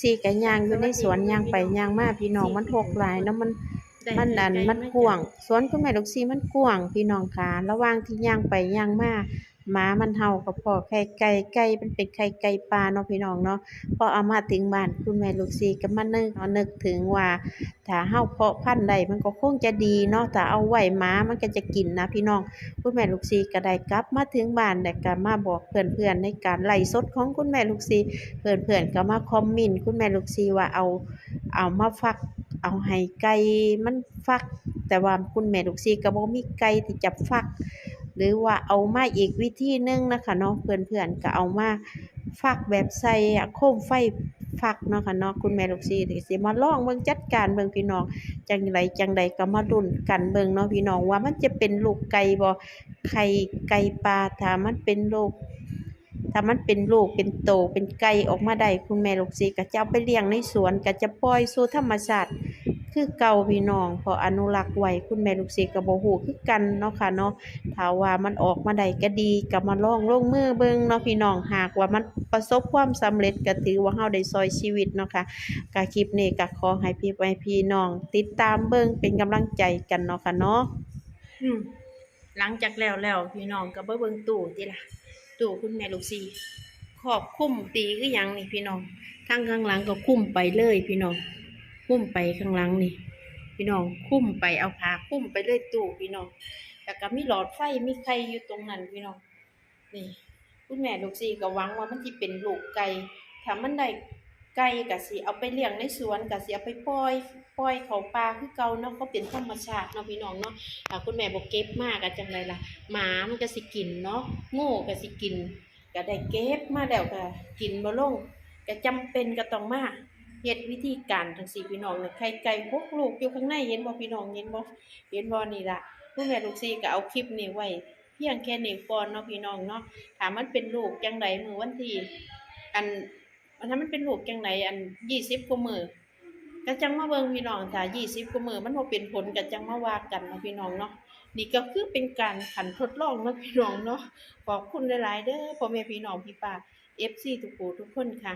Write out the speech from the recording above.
สี่กะย่างอยู่ในสวนย่างไปย่างมาพี่น้องมันหกหลายเนาะมันมันอันมันกว้างสวนคุณแม่ลูกซีมันกว้างพี่น้องค่ะระหว่างที่ย่างไปย่างมา หมามันเห่ากับพอไข่ไก่ไก่มันเป็นไข่ไก่ปลาเนาะพี่น้องเนาะพอเอามาถึงบ้านคุณแม่ลูกซีก็มานึกเอานึกถึงว่าถ้าเฮาเพาะพันธุ์ได้มันก็คงจะดีเนาะถ้าเอาไว้หมามันก็จะกินนะพี่น้องคุณแม่ลูกซีก็ได้กลับมาถึงบ้านแล้วก็มาบอกเพื่อนๆในการไล่สดของคุณแม่ลูกซีเพื่อนๆก็มาคอมเมนต์คุณแม่ลูกซีว่าเอาเอามาฟักเอาให้ไก่มันฟัก แต่ว่าคุณแม่ลูกซีก็บ่มีไก่ที่จะฟัก หรือว่าเอามาอีกวิธีหนึงนะคะเนาะเพื่อนๆก็เอามาฟักแบบใส่โคมไฟฟักเนาะค่ะเนาะคุณแม่ลูกซีสิมาลองเบิ่งจัดการเบิ่งพี่น้องจังไดจังใดก็มาลุ้นกันเบิ่งเนาะพี่น้องว่ามันจะเป็นลูกไก่บ่ไข่ไก่ปลาถ้ามันเป็นลูกถ้ามันเป็นลูกเป็นโตเป็นไก่ออกมาได้คุณแม่ลูกซีก็จะเอาไปเลี้ยงในสวนก็จะปล่อยสู่ธรรมชาติ คือเก่าพี่น้องพออนุรักษ์ไว้คุณแม่ลูกซีก็บ่ฮู้คือกันเนาะค่ะเนาะถ้าว่ามันออกมาได้ก็ดีก็มาลองลงมือเบิงเนาะพี่น้องหากว่ามันประสบความสำเร็จก็ถือว่าเฮาได้ซอยชีวิตเนาะค่ะก็คลิปนี้ก็ขอให้พี่ไว้พี่น้อง ติดตามเบิ่งเป็นกำลังใจกันเนาะค่ะเนาะหลังจากแล้วแล้วพี่น้องก็บ่เบิ่งตู้ติล่ะตู้คุณแม่ลูกซีขอบคุ้มตีคือหยังนี่พี่น้องทางข้างหลังก็คุ้มไปเลยพี่น้อง คุ้มไปข้างหลังนี่ พี่น้องคุ้มไปเอาผ้าคุ้มไปเลยตู้พี่น้องแล้วก็มีหลอดไฟมีไข่อยู่ตรงนั้นพี่น้องนี่คุณแม่ลูกซีก็หวังว่ามันสิเป็นลูกไก่ถ้ามันได้ไก่ก็สิเอาไปเลี้ยงในสวนก็สิเอาไปปล่อยปล่อยเขาป่าคือเก่าเนาะก็เป็นธรรมชาติเนาะพี่น้องเนาะถ้าคุณแม่บ่เก็บมากก็จังไดล่ะหมามันก็สิกินเนาะโง่ก็สิกินก็ได้เก็บมาแล้วก็กินบ่ลงก็จำเป็นก็ต้องมา เฮ็ดวิธีการทั้งสี่พี่น้องเนี่ยไข่ไก่พวกลูกอยู่ข้างในเห็นบ่พี่น้องเห็นบ่เห็นบ่นี่ล่ะผู้แม่ลูกสี่ก็เอาคลิปนี้ไว้ เพียงแค่นี้ก่อนเนาะพี่น้องเนาะถามมันเป็นลูกจังไดมื้อวันที่อันอันถ้ามันเป็นลูกจังไดอัน20กว่ามือก็จังมาเบิ่งพี่น้องถ้า20กว่ามือมันบ่เป็นผลก็จังมาว่ากันเนาะพี่น้องเนาะนี่ก็คือเป็นการขันทดลองเนาะพี่น้องเนาะขอบคุณหลาย ๆ เด้อพ่อแม่พี่น้องพี่ป้า FC ทุกผู้ทุกคนค่ะ